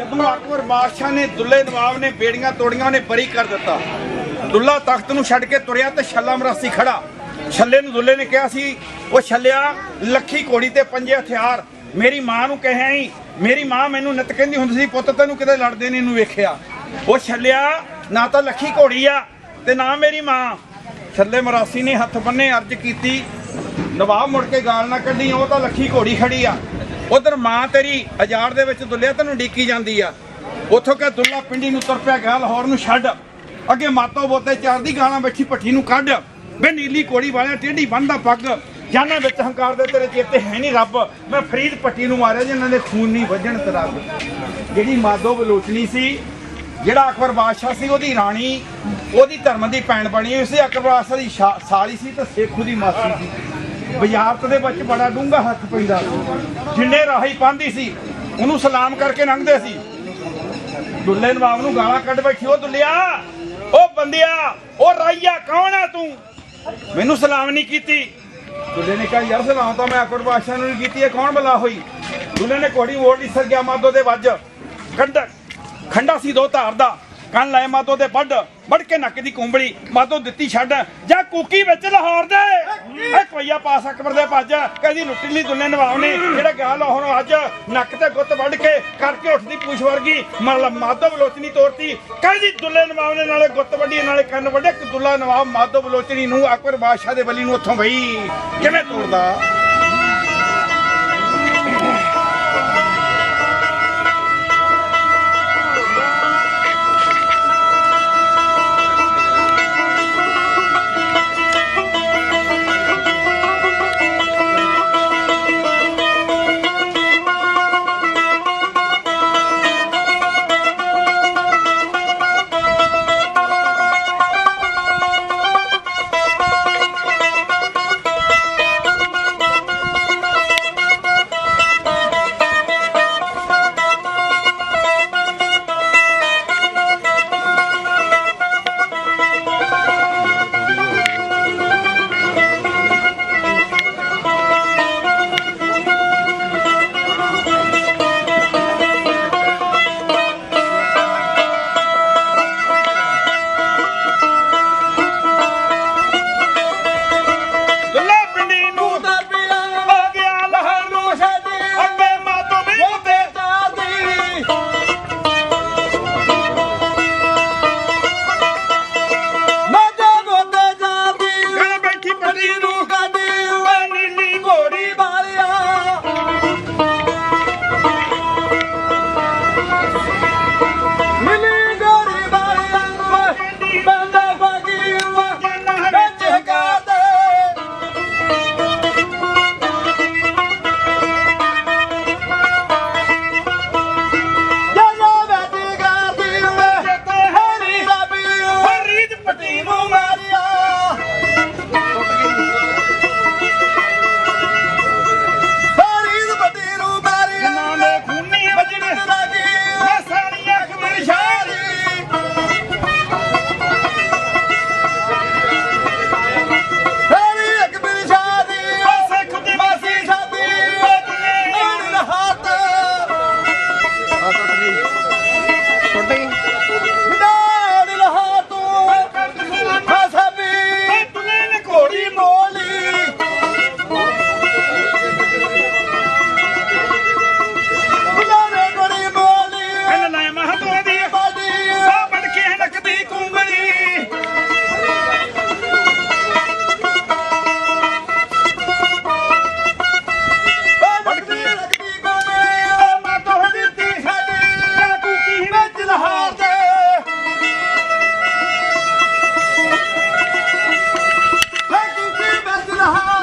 ਜਦੋਂ ਅਕਬਰ ਬਾਦਸ਼ਾਹ ਨੇ ਦੁੱਲੇ ਨਵਾਬ ਨੇ, ਬੇੜੀਆਂ ਤੋੜੀਆਂ ਨੇ, ਬਰੀ ਕਰ ਦਿੱਤਾ। ਦੁੱਲਾ ਤਖਤ ਨੂੰ ਛੱਡ ਕੇ ਤੁਰਿਆ ਤੇ ਛੱਲਾ ਮਰਾਸੀ ਖੜਾ। ਛੱਲੇ ਨੂੰ ਦੁੱਲੇ ਨੇ ਕਿਹਾ ਸੀ, ਉਹ ਛੱਲਿਆ, ਲੱਖੀ ਘੋੜੀ ਤੇ ਪੰਜੇ ਹਥਿਆਰ। ਮੇਰੀ ਮਾਂ ਨੂੰ ਕਹਿਆ ਹੀ ਮੇਰੀ ਮਾਂ ਮੈਨੂੰ ਨਿਤ ਕਹਿੰਦੀ ਹੁੰਦੀ ਸੀ, ਪੁੱਤ ਤੈਨੂੰ ਕਿਤੇ ਲੜਦੇ ਨੇ ਨੂੰ ਵੇਖਿਆ। ਉਹ ਛੱਲਿਆ, ਨਾ ਤਾਂ ਲੱਖੀ ਘੋੜੀ ਆ ਤੇ ਨਾ ਮੇਰੀ ਮਾਂ। ਛੱਲੇ ਮਰਾਸੀ ਨੇ ਹੱਥ ਬੰਨੇ ਅਰਜ਼ ਕੀਤੀ, ਨਵਾਬ ਮੁੜ ਕੇ ਗਾਲ ਨਾ ਕੱਢੀ, ਉਹ ਤਾਂ ਲੱਖੀ ਘੋੜੀ ਖੜੀ ਆ। ਉਧਰ ਮਾਂ ਤੇਰੀ ਹਜ਼ਾਰ ਦੇ ਵਿੱਚ ਦੁੱਲਿਆ, ਤੈਨੂੰ ਡੀਕੀ ਜਾਂਦੀ ਆ। ਉੱਥੋਂ ਕਿ ਦੁੱਲਾ ਪਿੰਡੀ ਨੂੰ ਤੁਰ ਪਿਆ ਗਿਆ ਲਾਹੌਰ ਨੂੰ ਛੱਡ। ਅੱਗੇ ਮਾਤੋ ਬੋਤੇ ਚਾਰਦੀ, ਗਾਲਾਂ ਬੈਠੀ ਪੱਠੀ ਨੂੰ ਕੱਢ। ਵੇ ਨੀਲੀ ਕੋੜੀ ਵਾਲਿਆ, ਟੇਢੀ ਬੰਦਾ ਪੱਗ। ਜਾਨਾਂ ਵਿੱਚ ਹੰਕਾਰ ਦੇ ਤੇਰੇ ਚੇਤੇ ਹੈ ਨਹੀਂ ਰੱਬ। ਮੈਂ ਫਰੀਦ ਪੱਟੀ ਨੂੰ ਮਾਰਿਆ, ਜਿਨ੍ਹਾਂ ਦੇ ਖੂਨ ਨਹੀਂ ਵੱਜਣ ਤੇ ਰੱਬ ਜਿਹੜੀ ਮਾਦੋ ਬਲੋਚਨੀ ਸੀ, ਜਿਹੜਾ ਅਕਬਰ ਬਾਦਸ਼ਾਹ ਸੀ, ਉਹਦੀ ਰਾਣੀ, ਉਹਦੀ ਧਰਮ ਦੀ ਭੈਣ ਬਣੀ ਹੋਈ ਸੀ। ਅਕਬਰ ਬਾਦਸ਼ਾਹ ਦੀ ਸ਼ਾ- ਸਾਲੀ ਸੀ ਤੇ ਸੇਖੂ ਦੀ ਮਾਸੀ ਸੀ। ਬਜ਼ਾਰਤ ਦੇ ਵਿੱਚ ਬੜਾ ਡੂੰਘਾ ਹੱਥ ਪੈਂਦਾ। ਜਿੰਨੇ ਰਾਹੀ ਪਾਉਂਦੀ ਸੀ, ਉਹਨੂੰ ਸਲਾਮ ਕਰਕੇ ਲੰਘਦੇ ਸੀ। ਦੁੱਲੇ ਨਵਾਬ ਨੂੰ ਗਾਲਾਂ ਕੱਢ ਬੈਠੀ, ਉਹ ਦੁੱਲਿਆ, ਉਹ ਬੰਦਿਆ, ਉਹ ਰਾਈਆ ਕੌਣ ਆ ਤੂੰ? ਮੈਨੂੰ ਸਲਾਮ ਨਹੀਂ ਕੀਤੀ। ਦੁੱਲੇ ਨੇ ਕਿਹਾ, ਯਾਰ, ਸਲਾਮ ਤਾਂ ਮੈਂ ਅਕਬਰ ਬਾਦਸ਼ਾਹ ਨੂੰ ਨਹੀਂ ਕੀਤੀ, ਇਹ ਕੌਣ ਬਲਾ ਹੋਈ? ਦੁੱਲੇ ਨੇ ਕੋੜੀ ਮੋੜ ਲਈ, ਸਰ ਗਿਆ ਮਾਦੋ ਦੇ ਵੱਜ। ਖੰਡਾ ਖੰਡਾ ਸੀ ਦੋ ਧਾਰ ਦਾ। ਕੰਨ ਲਾਏ ਮਾਦੋ ਦੇ ਵੱਡ ਵੱਢ ਕੇ ਨੱਕ ਦੀ ਕੁੰਬੜੀ ਮਾਦੋ ਦਿੱਤੀ ਛੱਡ, ਜਾਂ ਕੂਕੀ ਵਿੱਚ ਲਾਹੌਰ ਦੇ। ਇਹ ਕੋਈਆ ਪਾਸ ਅਕਬਰ ਦੇ ਭੱਜ। ਕਹਿੰਦੀ ਲੁੱਟੀ ਲਈ ਦੁੱਲੇ ਨਵਾਬ ਜਿਹੜਾ ਗਿਆ ਲਾਹੌਰ ਅੱਜ ਨੱਕ ਤੇ ਗੁੱਤ ਵੱਢ ਕੇ ਕਰਕੇ ਉੱਠਦੀ ਪੂਛ ਵਰਗੀ ਮਤਲਬ ਮਾਦੋ ਬਲੋਚਨੀ ਤੋੜਤੀ ਕਹਿੰਦੀ ਦੁੱਲੇ ਨਵਾਬ ਨਾਲੇ ਗੁੱਤ ਵੱਢੀ ਨਾਲੇ ਕੰਨ ਵੱਢੇ। ਦੁੱਲਾ ਨਵਾਬ ਮਾਧਵ ਬਲੋਚਨੀ ਨੂੰ, ਅਕਬਰ ਬਾਦਸ਼ਾਹ ਦੇ ਬਲੀ ਨੂੰ ਉੱਥੋਂ ਬਈ। ਕਿਵੇਂ ਤੋੜਦਾ the house.